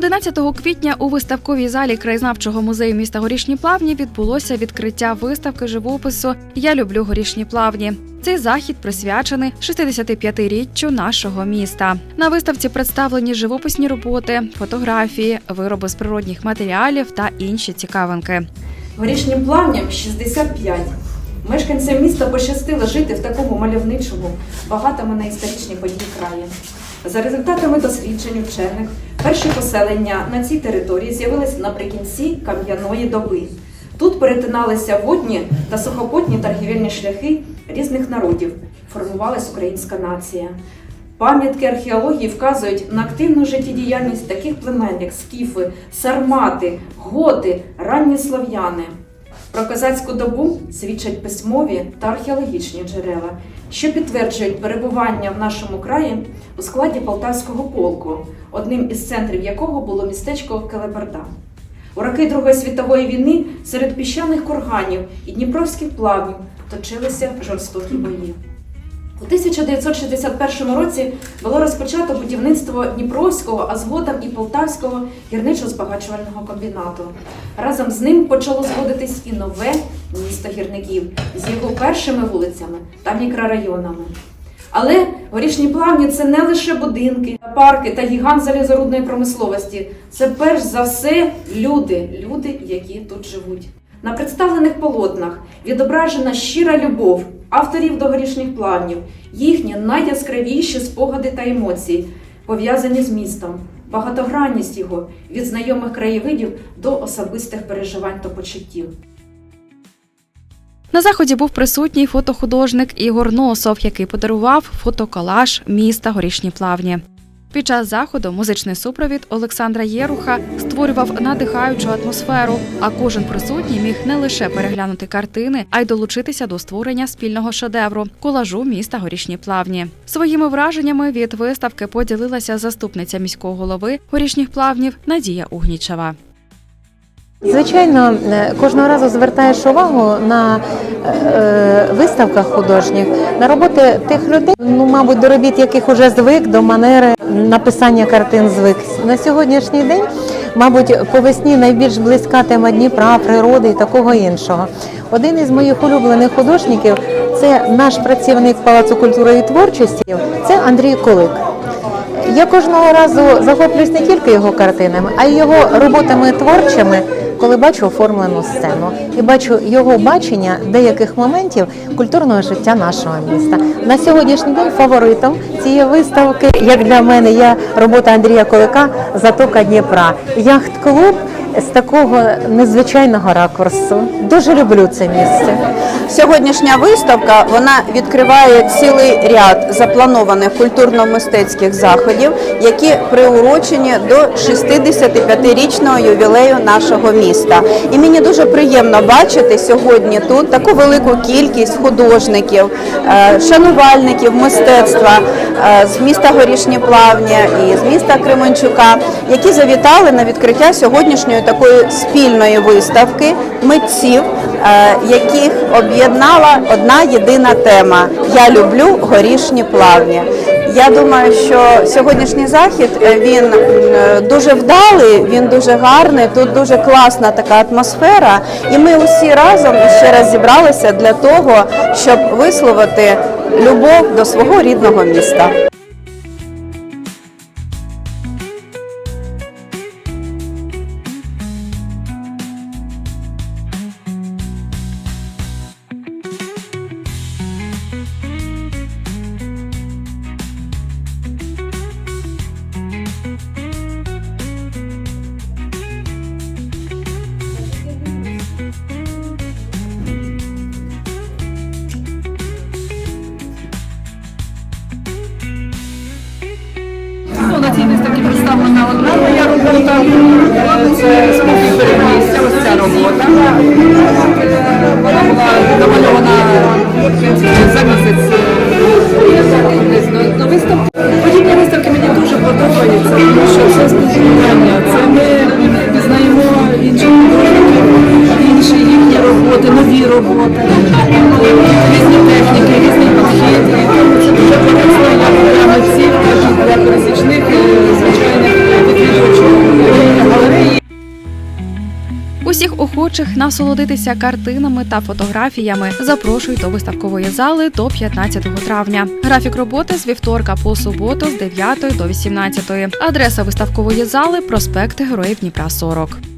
17 квітня у виставковій залі краєзнавчого музею міста Горішні Плавні відбулося відкриття виставки живопису Я люблю горішні плавні. Цей захід присвячений 65-річчю нашого міста. На виставці представлені живописні роботи, фотографії, вироби з природних матеріалів та інші цікавинки. Горішнім плавням 65. Мешканцям міста пощастило жити в такому мальовничому, багатому на історичні події краї. За результатами досліджень вчених, перші поселення на цій території з'явилися наприкінці кам'яної доби. Тут перетиналися водні та сухопутні торгівельні шляхи різних народів. Формувалась українська нація. Пам'ятки археології вказують на активну життєдіяльність таких племен, як скіфи, сармати, готи, ранні слов'яни. Про козацьку добу свідчать письмові та археологічні джерела, що підтверджують перебування в нашому краї у складі Полтавського полку, одним із центрів якого було містечко Келеберда. У роки Другої світової війни серед піщаних курганів і дніпровських плавів точилися жорстокі бої. У 1961 році було розпочато будівництво Дніпровського, а згодом і Полтавського гірничо-збагачувального комбінату. Разом з ним почало зводитись і нове місто гірників з його першими вулицями та мікрорайонами. Але горішні плавні це не лише будинки, парки та гігант залізорудної промисловості. Це перш за все люди, люди, які тут живуть. На представлених полотнах відображена щира любов авторів догорішніх планів, їхні найяскравіші спогади та емоції, пов'язані з містом, багатогранність його від знайомих краєвидів до особистих переживань та почуттів. На заході був присутній фотохудожник Ігор Носов, який подарував фотоколаж міста Горішні Плавні. Під час заходу музичний супровід Олександра Єруха створював надихаючу атмосферу, а кожен присутній міг не лише переглянути картини, а й долучитися до створення спільного шедевру колажу міста Горішні Плавні. Своїми враженнями від виставки поділилася заступниця міського голови горішніх плавнів Надія Угнічева. Звичайно, е, кожного разу звертаєш увагу на е, виставках художніх на роботи тих людей, ну мабуть, до робіт яких уже звик, до манери написання картин звик. На сьогоднішній день, мабуть, по весні найбільш близька тема Дніпра, природи і такого іншого. Один із моїх улюблених художників це наш працівник Палацу культури і творчості, це Андрій Колик. Я кожного разу захоплююсь не тільки його картинами, а й його роботами творчими, коли бачу оформлену сцену і бачу його бачення деяких моментів культурного життя нашого міста. На сьогоднішній день фаворитом цієї виставки, як для мене, є робота Андрія Колика Затока Дніпра. Яхт-клуб з такого незвичайного ракурсу. Дуже люблю це місце. Сьогоднішня виставка вона відкриває цілий ряд запланованих культурно-мистецьких заходів, які приурочені до 65-річного ювілею нашого міста. І мені дуже приємно бачити сьогодні тут таку велику кількість художників, е, шанувальників мистецтва е, з міста Горішні Плавні і з міста Кременчука, які завітали на відкриття сьогоднішньої такої спільної виставки митців, яких об'єднала одна єдина тема Я люблю горішні плавні. Я думаю, що сьогоднішній захід е, він дуже вдалий, він дуже гарний. Тут дуже класна така атмосфера, і ми усі разом ще раз зібралися для того, щоб висловити любов до свого рідного міста. Nada ya no contamos. Охочих насолодитися картинами та фотографіями запрошують до виставкової зали до 15 травня. Графік роботи з вівторка по суботу з 9 до 18. Адреса виставкової зали проспект Героїв Дніпра 40.